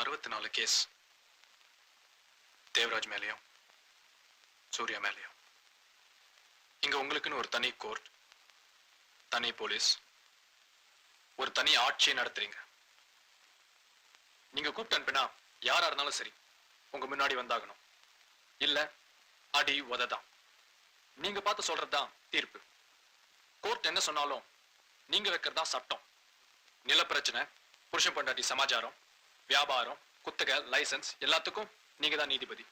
மொத்தம் அறுபத்தி நாலு கேஸ் தேவராஜ் மேலேயும் சூர்யா மேலேயும். இங்க உங்களுக்குன்னு ஒரு தனி கோர்ட் தனி போலீஸ் ஒரு தனி ஆட்சியை நடத்துறீங்க. நீங்க கூப்பிட்டு அனுப்பினா யாரா இருந்தாலும் சரி உங்க முன்னாடி வந்தாகணும். இல்ல அடி உததான். நீங்க பார்த்து சொல்றதுதான் தீர்ப்பு. கோர்ட் என்ன சொன்னாலும் நீங்க வைக்கிறதா சட்டம். நில பிரச்சனை புருஷன் பொண்டாட்டி சமாச்சாரம் வியாபாரம் குத்தகை லைசன்ஸ் எல்லாத்துக்கும் நீங்க தான் நீதிபதி.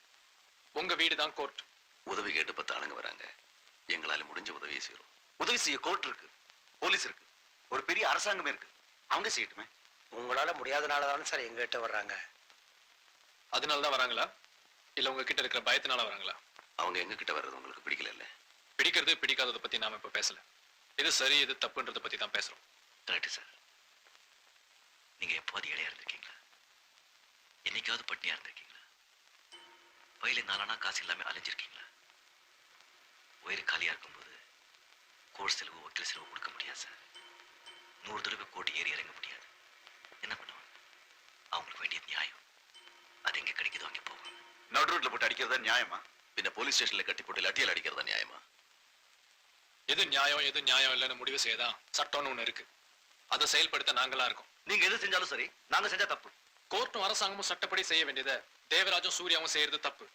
உங்க வீடு தான் கோர்ட் உதவி கேட்டு பத்து ஆளுங்க வராங்க. எங்களால முடிஞ்ச உதவியை செய்யறோம் உதவி செய்ய கோர்ட் இருக்கு. போலீஸ் இருக்கு. ஒரு பெரிய அரசாங்கமே இருக்கு. அவங்க செய்யட்டுமே. உங்களால முடியாதனால தானே சார் எங்ககிட்ட வர்றாங்க? அதனால தான் வராங்களா? இல்ல உங்க கிட்ட இருக்கிற பயத்தினால வராங்களா? அவங்க எங்க கிட்ட வர்றது உங்களுக்கு பிடிக்கல இல்ல? பிடிக்கிறது பிடிக்காததை பத்தி நாம இப்ப பேசல. எது சரி எது தப்புன்றத பத்தி தான் பேசுறோம். கரெக்ட் சார் நீங்க எப்போது இடையா இருந்திருக்கீங்களா? என்னைக்காவது பட்னியா இருந்திருக்கீங்களா? வயல நாளானா காசு இல்லாம அலைஞ்சிருக்கீங்களா? வயிறு காலியா இருக்கும்போது கோர்ட் செலவு வக்கீல் செலவு கொடுக்க முடியாது சார். நூறு தடவை கோர்ட் ஏறி இறங்க முடியாது. என்ன பண்ணுவாங்க? அவங்களுக்கு வேண்டியது நியாயம். அது எங்க கிடைக்குதோ அங்கே போவாங்க. நடு ரோட்ல போட்டு அடிக்கிறதா நியாயமா? பின்ன போலீஸ் ஸ்டேஷன்ல கட்டி போட்டு லட்டியால் அடிக்கிறதா நியாயமா? எது நியாயம் எது நியாயம் இல்லைன்னு முடிவு செய்யதான் சட்டம்னு ஒண்ணு இருக்கு. அதை செயல்படுத்த நாங்களா இருக்கோம். நீங்க எது செஞ்சாலும் சரி நாங்க செஞ்சா தப்பு. கோர்ட்டும் அரசாங்கமும் சட்டப்படி செய்ய வேண்டியதை தேவராஜும் சூர்யாவும் செய்யறது தப்பு.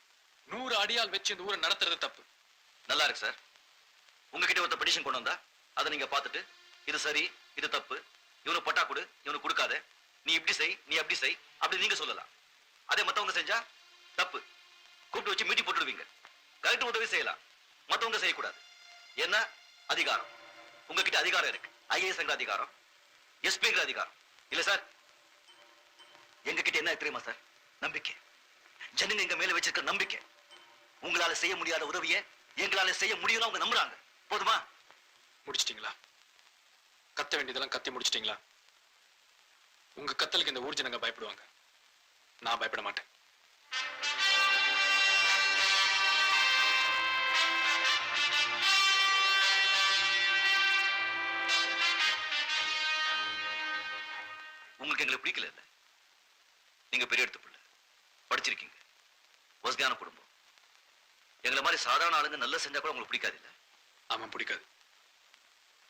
நூறு அடியால் வச்சு இந்த ஊரை நடத்துறது தப்பு. நல்லா இருக்கு சார். உங்ககிட்ட ஒருத்த பெடிஷன் கொண்டு வந்தா அதை நீங்க பாத்துட்டு இது சரி இது தப்பு இவனுக்கு பட்டா கொடு இவனுக்கு கொடுக்காத நீ இப்படி செய் நீ அப்படி செய் அப்படி நீங்க சொல்லலாம். அதே மத்தவங்க செஞ்சா தப்பு. கூப்பிட்டு வச்சு மீட்டி போட்டுடுவீங்க. கரெக்ட் உதவி செய்யலாம். மத்தவங்க செய்யக்கூடாது. என்ன? அதிகாரம். உங்ககிட்ட அதிகாரம் இருக்கு. ஐஏஎஸ் அதிகாரம். எஸ்பிங்கிற அதிகாரம். இல்ல சார் எங்க கிட்ட என்ன தெரியுமா சார்? நம்பிக்கை. ஜனங்க எங்க மேல வச்சிருக்க நம்பிக்கை. உங்களால செய்ய முடியாத உதவியை எங்களால செய்ய முடியும்னு அவங்க நம்புறாங்க. போதுமா? முடிச்சிட்டீங்களா? கத்த வேண்டியதெல்லாம் கத்தி முடிச்சிட்டீங்களா? உங்க கத்தலுக்கு இந்த ஊர் ஜனங்க பயப்படுவாங்க. நான் பயப்பட மாட்டேன். உங்களுக்கு எங்களை பிடிக்கல இல்ல நீங்க பெரிய எடுத்து பிள்ளை. படிச்சிருக்கீங்க. வசதியான குடும்பம். எங்களை மாதிரி சாதாரண ஆளுங்க நல்லா செஞ்சா கூட உங்களுக்கு பிடிக்காது இல்ல ஆமா பிடிக்காது.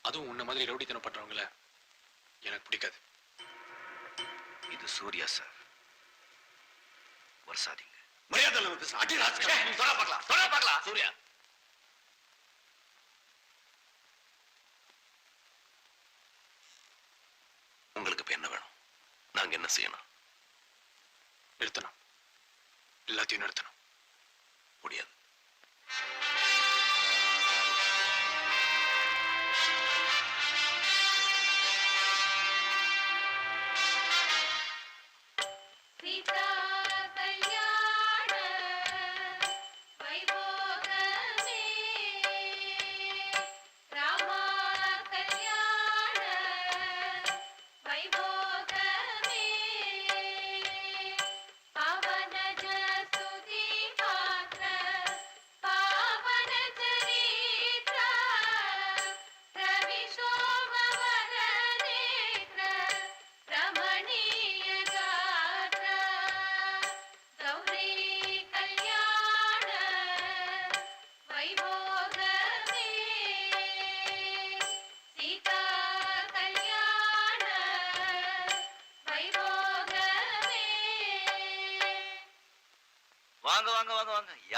அதுவும் உன்ன மாதிரி ரவுடித்தனம் பண்றவங்கள எனக்கு பிடிக்காது. இது சூர்யா சார். வருஷாதீங்க. மரியாதை இல்லாம பேசு. அடி ராஸ்கல். சொல்ல பார்க்கலாம். சொல்ல பார்க்கலாம். சூர்யா. உங்களுக்கு இப்ப என்ன வேணும்? நாங்க என்ன செய்யணும்? நிறுத்தணும் எல்லாத்தையும் நிறுத்தணும் முடியாது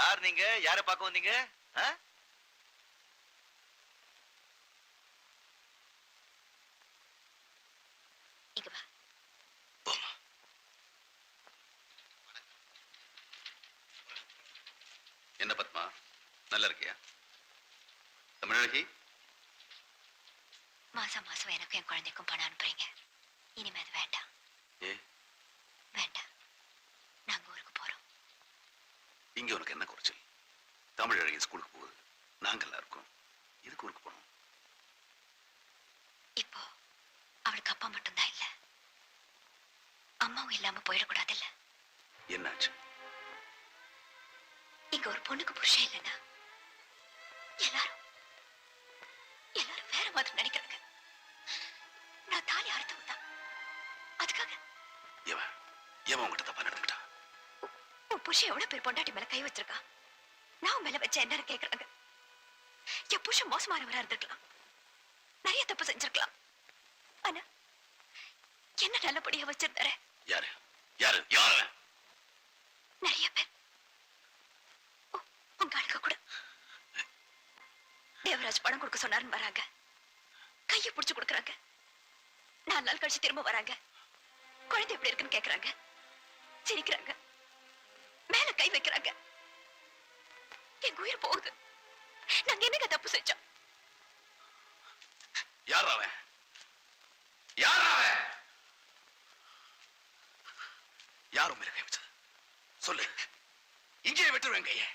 யார் நீங்க? யாரை பார்க்க வந்தீங்க? என்ன பத்மா? நல்லா இருக்கியா? தமிழகி? மாசம் மாசம் எனக்கும் என் குழந்தைக்கும் பணம் அனுப்புறீங்க. இனிமே அது வேண்டாம். ஏ? வேண்டாம். நாங்க ஊருக்கு போறோம். இங்க உனக்கு என்ன தமிழ் அழகி ஸ்கூலுக்கு போகுது. நாங்கெல்லாம் இருக்கோம். இதுக்கு ஊருக்கு போனோம் இப்போ அவளுக்கு அப்பா மட்டும்தான் இல்ல. அம்மாவும் இல்லாம போயிடக்கூடாதுல்ல? என்னாச்சு? இங்க ஒரு பொண்ணுக்கு புருஷன் இல்லைன்னா எல்லாரும் எல்லாரும் வேற மாதிரி நினைக்கிறாங்க. நான் தாலி அறுத்தவங்க தான் அதுக்காக எவன்? எவன் உங்ககிட்ட தப்பா புருஷன் எவ்வளவு பேர் பொண்டாட்டி மேல கை வச்சிருக்கா நான் மேல வச்ச என்னன்னு கேக்குறாங்க. என் புருஷன் மோசமானவரா இருந்திருக்கலாம். நிறைய தப்பு செஞ்சிருக்கலாம். ஆனா என்ன நல்லபடியா வச்சிருந்தாரு? யாரு? யாரு? யாரு அவன்? நிறைய பேர். உங்க ஆளுங்க கூட. தேவராஜ் பணம் கொடுக்க சொன்னாருன்னு வராங்க. கையை பிடிச்சு கொடுக்குறாங்க. நாலு நாள் கழிச்சு திரும்ப வராங்க. குழந்தை எப்படி இருக்குன்னு கேக்குறாங்க. சிரிக்கிறாங்க. மேல கை வைக்கிறாங்க. எங்க உயிர் போகுது. நாங்க என்னங்க தப்பு செஞ்சோம்? யார் அவன்? யார் அவன்? யாரும் மேல கை வச்சது? சொல்லு. இங்கே விட்டுருவேன் கையை.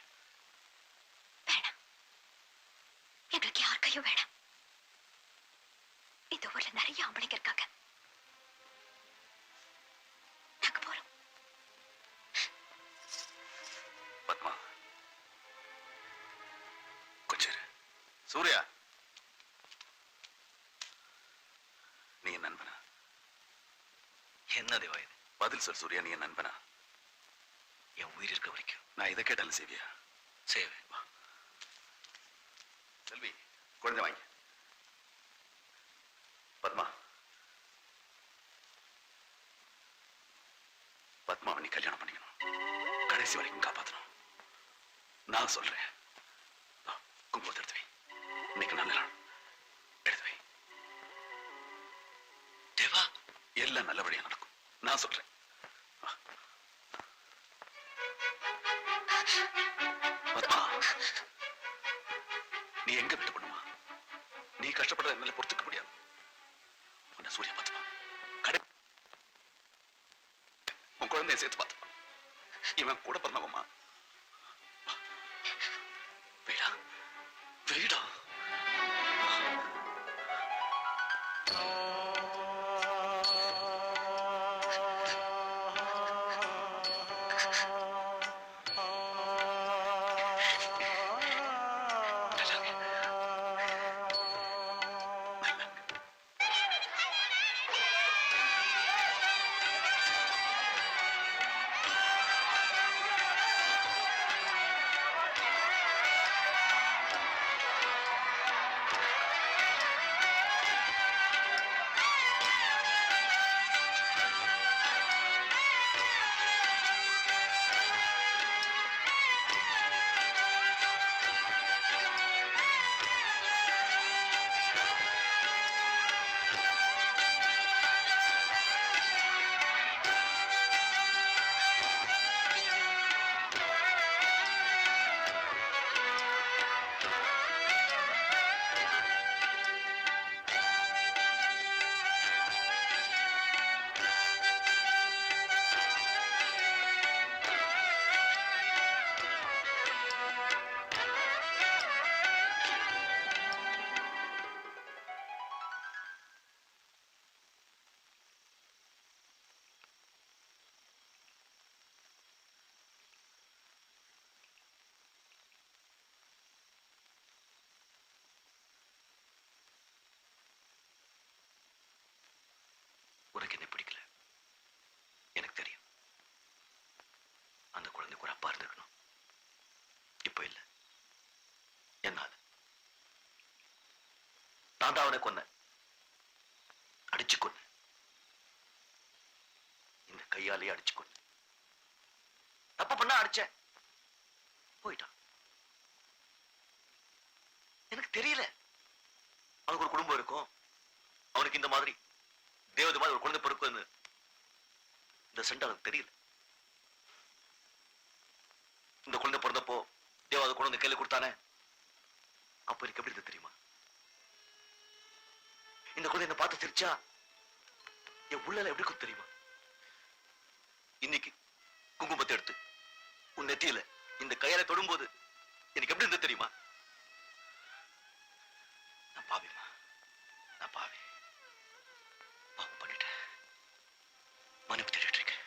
வேணாம். எங்களுக்கு யார் கையும் வேணாம். இந்த ஊர்ல நிறைய ஆம்பளைங்க இருக்காங்க. என்ன தேவா இது பதில் சொல் சூர்யா நீ என் நண்பனா? என் உயிர் இருக்க வரைக்கும். நான் இதை கேட்டாலும் செய்வியா? செய்வேன். செல்வி குழந்தை வாங்கி. பத்மா. பத்மாவை நீ கல்யாணம் பண்ணிக்கணும். கடைசி வரைக்கும் காப்பாத்தணும். நான் சொல்றேன். குங்குமத்தை எடுத்து வை. இன்னைக்கு நல்ல நாள். எடுத்து வை. தேவா. எல்லாம் நல்லபடியா நடக்கும். நான் சொல்றேன். நீ எங்க விட்டு பண்ணுமா நீ கஷ்டப்படுறத என்னால பொறுத்துக்க முடியாது. உன்னை சூரிய பார்த்துமா கடை உன் குழந்தைய சேர்த்து பார்த்துமா இவன் கூட பிறந்தவம்மா. வீடா. வீடா. நான் தான் அவனை கொன்னேன் அடிச்சு கொன்னேன் இந்த கையாலேயே அடிச்சு கொன்னேன் தப்பு பண்ண அடிச்சேன். போயிட்டான். எனக்கு தெரியல. அவனுக்கு ஒரு குடும்பம் இருக்கும். அவனுக்கு இந்த மாதிரி தேவதை மாதிரி ஒரு குழந்தை பிறக்கும்னு. இந்த சண்டை அவனுக்கு தெரியல. இந்த குழந்தை பிறந்தப்போ தேவாத குழந்தை கையில் கொடுத்தானே? அப்ப எனக்கு எப்படி இருந்தது தெரியுமா? இந்த குழந்தை என்ன பார்த்து சிரிச்சா என் உள்ள எப்படி குத்து தெரியுமா? இன்னைக்கு குங்குமத்தை எடுத்து உன் நெத்தியில இந்த கையால தொடும்போது எனக்கு எப்படி இருந்தது தெரியுமா? நான் பாவிமா நான் பாவி. பாவம் பண்ணிட்டேன். மன்னிப்பு தேடிட்டு இருக்கேன்.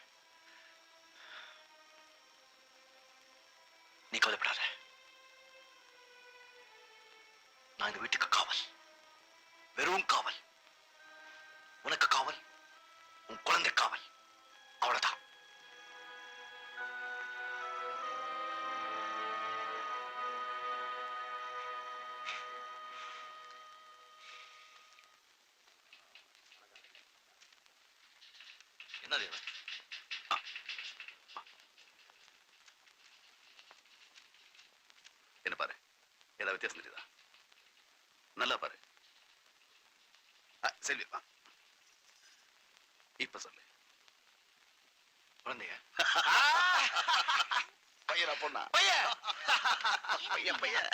நீ கவலைப்படாத. நான் இந்த வீட்டுக்கு தேவா. என்ன பாரு? ஏதாவது வித்தியாசம் தெரியுதா? நல்லா பாரு. செல்வி வா. இப்ப சொல்லு. குழந்தைய? பையனா பொண்ணா? பையன். பையன் பையன்.